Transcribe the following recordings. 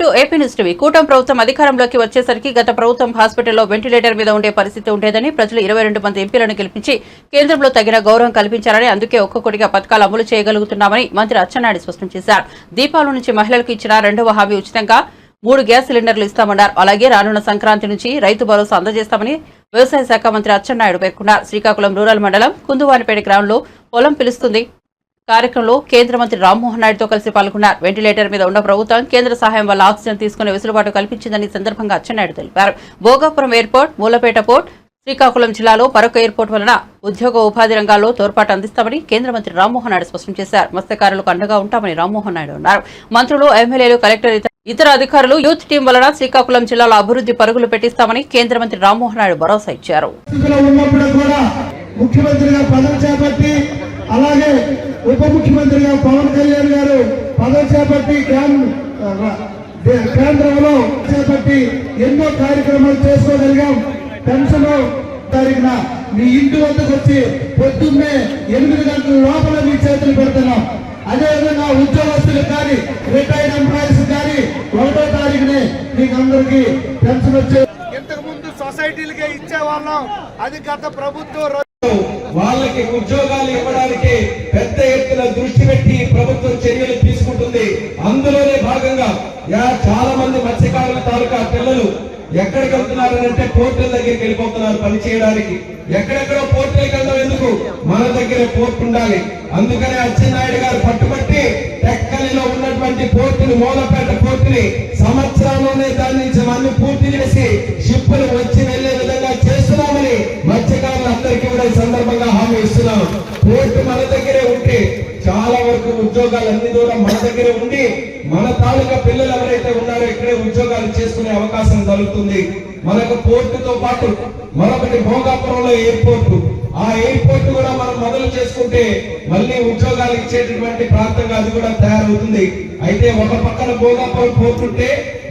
To A P news TV. కూటమి ప్రభుత్వం అధికారంలోకి వచ్చేసరికి గత ప్రభుత్వం హాస్పిటల్లో వెంటిలేటర్ మీద ఉండే పరిస్థితి ఉండేదని ప్రజలు ఇరవై రెండు మంది ఎంపీలను గెలిపించి కేంద్రంలో తగిన గౌరవం కల్పించారని అందుకే ఒక్కొక్కటిగా పథకాలు అమలు చేయగలుగుతున్నామని మంత్రి అచ్చెన్నాయుడు స్పష్టం చేశారు. దీపావళి నుంచి మహిళలకు ఇచ్చిన రెండవ హామీ ఉచితంగా మూడు గ్యాస్ సిలిండర్లు ఇస్తామన్నారు. అలాగే రానున్న సంక్రాంతి నుంచి రైతు భరోసా అందజేస్తామని వ్యవసాయ శాఖ మంత్రి అచ్చెన్నాయుడు పేర్కొన్నారు. శ్రీకాకుళం రూరల్ మండలం కుందువానిపేట గ్రామంలో పొలం పిలుస్తుంది. కార్యక్రమంలో కేంద్ర మంత్రి రామ్మోహన్ నాయుడుతో కలిసి పాల్గొన్నారు. వెంటిలేటర్ మీద ఉన్న ప్రభుత్వం కేంద్ర సహాయం వల్ల ఆక్సిజన్ తీసుకునే వెసులుబాటు కల్పించిందని సందర్భంగా అచ్చెన్నాయుడు తెలిపారు. భోగాపురం ఎయిర్పోర్ట్ మూలపేట పోర్ట్ శ్రీకాకుళం జిల్లాలో మరొక ఎయిర్పోర్ట్ వలన ఉద్యోగ ఉపాధి రంగాల్లో తోడ్పాటు అందిస్తామని కేంద్ర మంత్రి రామ్మోహన్ నాయుడు స్పష్టం చేశారు. మత్స్యకారులకు అండగా ఉంటామని రామ్మోహన్ నాయుడు అన్నారు. మంత్రులు ఎమ్మెల్యేలు కలెక్టర్ ఇతర- అధికారులు యూత్ టీం వలన శ్రీకాకుళం జిల్లాలో అభివృద్ధి పరుగులు పెట్టిస్తామని కేంద్ర మంత్రి రామ్మోహన్ నాయుడు భరోసా ఇచ్చారు. ముఖ్యమంత్రిగా పదవి చేపట్టి అలాగే ఉప ముఖ్యమంత్రిగా పవన్ కళ్యాణ్ గారు పదవి చేపట్టి కేంద్రంలో చేపట్టి ఎన్నో కార్యక్రమాలు చేసుకోగలిగాం. పెన్షన్ తారీఖున మీ ఇంటి వద్దకు వచ్చి పొద్దున్నే ఎనిమిది గంటల లోపల మీ చేతులు పెడుతున్నాం. అదేవిధంగా ఉద్యోగస్తులకు కానీ రిటైర్డ్ ఎంప్లాయీస్ కానీ ఒకటో తారీఖునే మీకు అందరికీ పెన్షన్ వచ్చే ఇంతకు ముందు సొసైటీలకే ఇచ్చేవాళ్ళం. అది గత ప్రభుత్వం వాళ్ళకి ఉద్యోగాలు ఇవ్వడానికి పెద్ద ఎత్తున దృష్టి పెట్టి ప్రభుత్వం చర్యలు తీసుకుంటుంది. అందులోనే భాగంగా యా చాలా మంది మత్స్యకారుల తాలూకా పిల్లలు ఎక్కడికి వెళ్తున్నారంటే పోర్టుల దగ్గరికి వెళ్ళిపోతున్నారు పని చేయడానికి. ఎక్కడెక్కడో పోర్టులకు వెళ్ళడం ఎందుకు? మన దగ్గర పోర్టు ఉండాలి. అందుకనే అచ్చెన్నాయుడు గారు పట్టుబట్టి టెక్కలిలో ఉన్నటువంటి పోర్టుని మూలపేట పోర్టుని సంవత్సరంలోనే దాని నుంచి పూర్తి చేసి షిప్పులు వచ్చి వెళ్ళేది సందర్భంగా హామీ ఇస్తున్నాం కోర్టు మన దగ్గరే ఉంటే చాలా వరకు ఉద్యోగాలు అన్ని దూరం మన దగ్గరే ఉండి మన తాలూకా పిల్లలు ఎవరైతే ఉన్నారో ఇక్కడే ఉద్యోగాలు చేసుకునే అవకాశం కలుగుతుంది. మరొక పోర్టుతో పాటు మరొకటి భోగాపురంలో ఎయిర్పోర్ట్. ఆ ఎయిర్పోర్ట్ కూడా మనం మొదలు చేసుకుంటే మళ్ళీ ఉద్యోగాలు ఇచ్చేటటువంటి ప్రాంతంగా అది కూడా తయారవుతుంది. అయితే ఒక పక్కన భోగాపురం పోతుంటే ఉంటే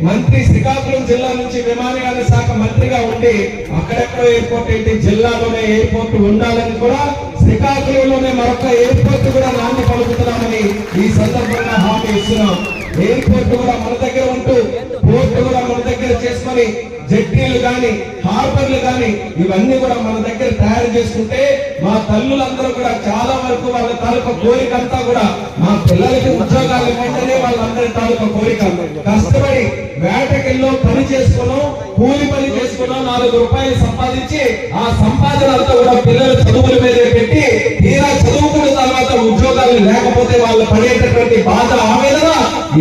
మంత్రి శ్రీకాకుళం జిల్లా నుంచి విమానయాన శాఖ మంత్రిగా ఉండి అక్కడెక్కడో ఎయిర్పోర్ట్ ఏంటి జిల్లాలోనే ఎయిర్పోర్ట్ ఉండాలని కూడా శ్రీకాకుళంలోనే మరొక ఎయిర్పోర్ట్ కూడా నాంది పలుకుతున్నామని ఈ సందర్భంగా హామీ ఇస్తున్నాం. ఎయిర్పోర్ట్ కూడా మన దగ్గర ఉంటూ పోర్ట్ కూడా కానీ దగ్గర చేసుకొని జట్టీలు హార్బర్లు కానీ ఇవన్నీ కూడా మన దగ్గర తయారు చేసుకుంటే మా తల్లులందరూ కూడా చాలా వరకు వాళ్ళ తాలూకా కోరిక అంతా కూడా మా పిల్లలకి ఉద్యోగాలు ఇవ్వంటేనే వాళ్ళందరి తాలూకా కోరిక. కష్టపడి వేటకెళ్ళో పని చేసుకున్నాం కూలి పని చేసుకున్నాం నాలుగు రూపాయలు సంపాదించి ఆ సంపాదన అంతా కూడా పిల్లల చదువుల మీద పెట్టి తీరా చదువుకున్న తర్వాత ఉద్యోగాలు లేకపోతే వాళ్ళు పడేటటువంటి బాధ ఆవేదన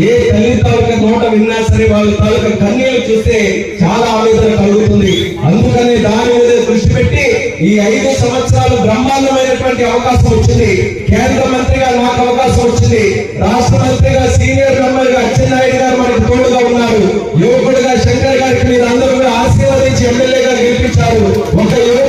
ఏ తల్లి తాలూక నోట విన్నా సరే వాళ్ళ తాలూక కన్నీళ్ళు చూస్తే చాలా ఆవేదన కలుగుతుంది. అందుకని దాని మీద దృష్టి పెట్టి ఈ ఐదు సంవత్సరాలు బ్రహ్మాండమైనటువంటి అవకాశం వచ్చింది. కేంద్ర మంత్రిగా నాకు అవకాశం వచ్చింది. రాష్ట్ర మంత్రిగా సీనియర్ మెంబర్గా అచ్చెన్నాయుడు గారు మనకు తోడుగా ఉన్నారు. యువకుడుగా శంకర్ గారికి మీరు అందరూ కూడా ఆశీర్వదించి ఎమ్మెల్యేగా గెలిపించారు. ఒక యువకుడుగా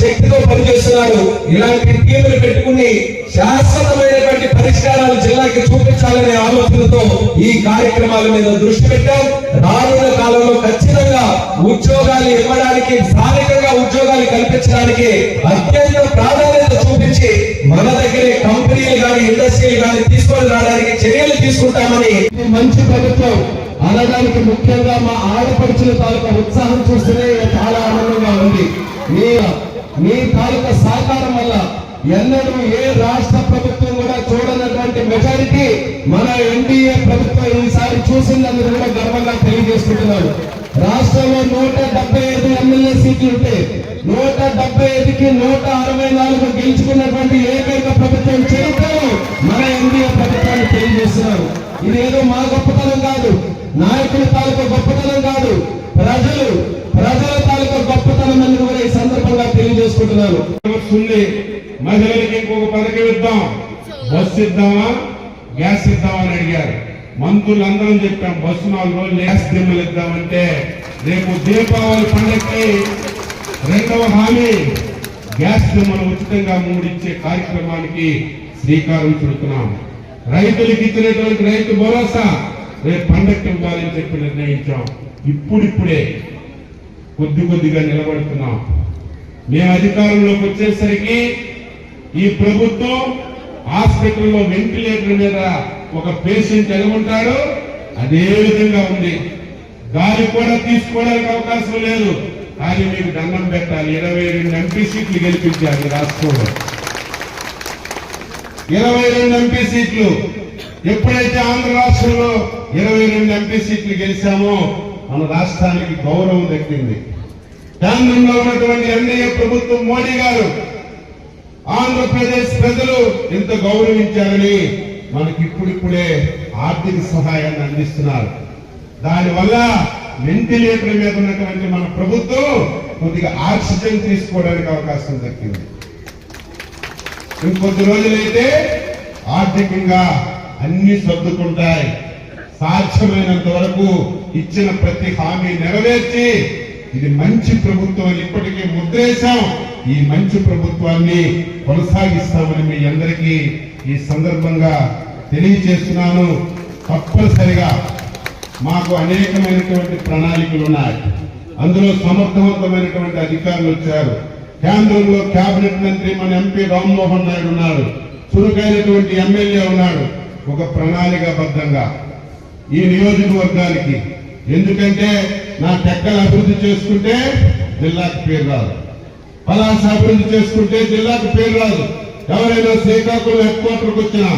శక్తితో పనిచేస్తున్నారు ఇలాంటి టీములు పెట్టుకుని శాశ్వతమైనటువంటి పరిష్కారాలు జిల్లాకి చూపించాలనే ఆలోచనతో ఈ కార్యక్రమాల మీద దృష్టి పెట్టాం. రానున్న కాలంలో ఖచ్చితంగా ఉద్యోగాలు ఇవ్వడానికి స్థానికంగా ఉద్యోగాలు కల్పించడానికి అత్యంత ప్రాధాన్యత చూపించి మన దగ్గరే కంపెనీలు కానీ ఇండస్ట్రీలు కానీ తీసుకొని రావడానికి చర్యలు తీసుకుంటామని మంచి ప్రభుత్వం అనడానికి ముఖ్యంగా మా ఆడపడుచుల తాలూకా ఉత్సాహం చూస్తేనే చాలా ఆనందంగా ఉంది. మీ మీ తాలూకా సహకారం వల్ల ఎన్నడూ ఏ రాష్ట్ర ప్రభుత్వం కూడా చూడనటువంటి మెజారిటీ మన ఎన్డీఏ ప్రభుత్వం ఈసారి చూసిందని కూడా గర్వంగా తెలియజేసుకుంటున్నాడు. రాష్ట్రంలో నూట డెబ్బై ఐదు ఎమ్మెల్యే సీట్లు ఉంటే నూట డెబ్బై ఐదుకి నూట అరవై నాలుగు గెలుచుకున్నటువంటి ఏకైక ప్రభుత్వం చరిత్రను మన ఎన్డీఏ ప్రభుత్వాన్ని తెలియజేస్తున్నారు. ఇది ఏదో మా గొప్పతనం కాదు. నాయకుల తాలూకా గొప్పతనం కాదు. తెలియజేసుకుంటున్నారు ఉంది మహిళలకి ఇంకొక పథకం ఇద్దాం. బస్సు ఇద్దామా? గ్యాస్ ఇద్దామా అని అడిగారు. మంత్రులు అందరం చెప్పాం బస్సు నాలుగు రోజులు గ్యాస్ దిమ్మలు ఇద్దామంటే రేపు దీపావళి పండగకి రెండవ హామీ. గ్యాస్ దిమ్మలు ఉచితంగా మూడిచ్చే కార్యక్రమానికి శ్రీకారం చుడుతున్నాం. రైతులకు ఇచ్చినటువంటి రైతు భరోసా రేపు పండగకి ఇవ్వాలని చెప్పి నిర్ణయించాం. ఇప్పుడిప్పుడే కొద్ది కొద్దిగా నిలబడుతున్నాం. మేము అధికారంలోకి వచ్చేసరికి ఈ ప్రభుత్వం హాస్పిటల్లో వెంటిలేటర్ మీద ఒక పేషెంట్ ఎలా అదే విధంగా ఉంది. గాలి కూడా తీసుకోవడానికి అవకాశం లేదు. కానీ మీకు దండం పెట్టాలి. ఇరవై రెండు ఎంపీ సీట్లు గెలిపించాలి రాష్ట్రంలో. ఇరవై రెండు ఎంపీ సీట్లు. ఎప్పుడైతే ఆంధ్ర రాష్ట్రంలో ఇరవై రెండు ఎంపీ సీట్లు గెలిచామో మన రాష్ట్రానికి గౌరవం దక్కింది. కేంద్రంలో ఉన్నటువంటి ఎన్డీఏ ప్రభుత్వం మోడీ గారు ఆంధ్రప్రదేశ్ ప్రజలు ఎంత గౌరవించారని మనకి ఇప్పుడిప్పుడే ఆర్థిక సహాయాన్ని అందిస్తున్నారు. దానివల్ల వెంటిలేటర్ మీద ఉన్నటువంటి మన ప్రభుత్వం కొద్దిగా ఆక్సిజన్ తీసుకోవడానికి అవకాశం దక్కింది. ఇంకొద్ది రోజులైతే ఆర్థికంగా అన్ని సర్దుకుంటాయి. సాధ్యమైనంత వరకు ఇచ్చిన ప్రతి హామీ నెరవేర్చి ఇది మంచి ప్రభుత్వం ఇప్పటికే ముద్రేశాం. ఈ మంచి ప్రభుత్వాన్ని కొనసాగిస్తామని మీ అందరికీ ఈ సందర్భంగా తెలియజేస్తున్నాను. తప్పనిసరిగా మాకు అనేకమైనటువంటి ప్రణాళికలు ఉన్నాయి. అందులో సమర్థవంతమైనటువంటి అధికారులు వచ్చారు. కేంద్రంలో కేబినెట్ మంత్రి మన ఎంపీ రామ్మోహన్ నాయుడు ఉన్నారు చురుకైనటువంటి ఎమ్మెల్యే ఉన్నాడు. ఒక ప్రణాళికాబద్ధంగా ఈ నియోజకవర్గానికి. ఎందుకంటే నా టెక్కలు అభివృద్ధి చేసుకుంటే జిల్లాకు పేరు రాదు. పలాస అభివృద్ధి చేసుకుంటే జిల్లాకు పేరు రాదు. ఎవరైనా శ్రీకాకుళం హెడ్ క్వార్టర్కి వచ్చినా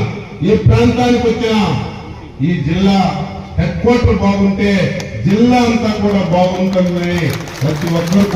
ఈ ప్రాంతానికి వచ్చినా ఈ జిల్లా హెడ్ క్వార్టర్ బాగుంటే జిల్లా అంతా కూడా బాగుంటుందని ప్రతి ఒక్కరు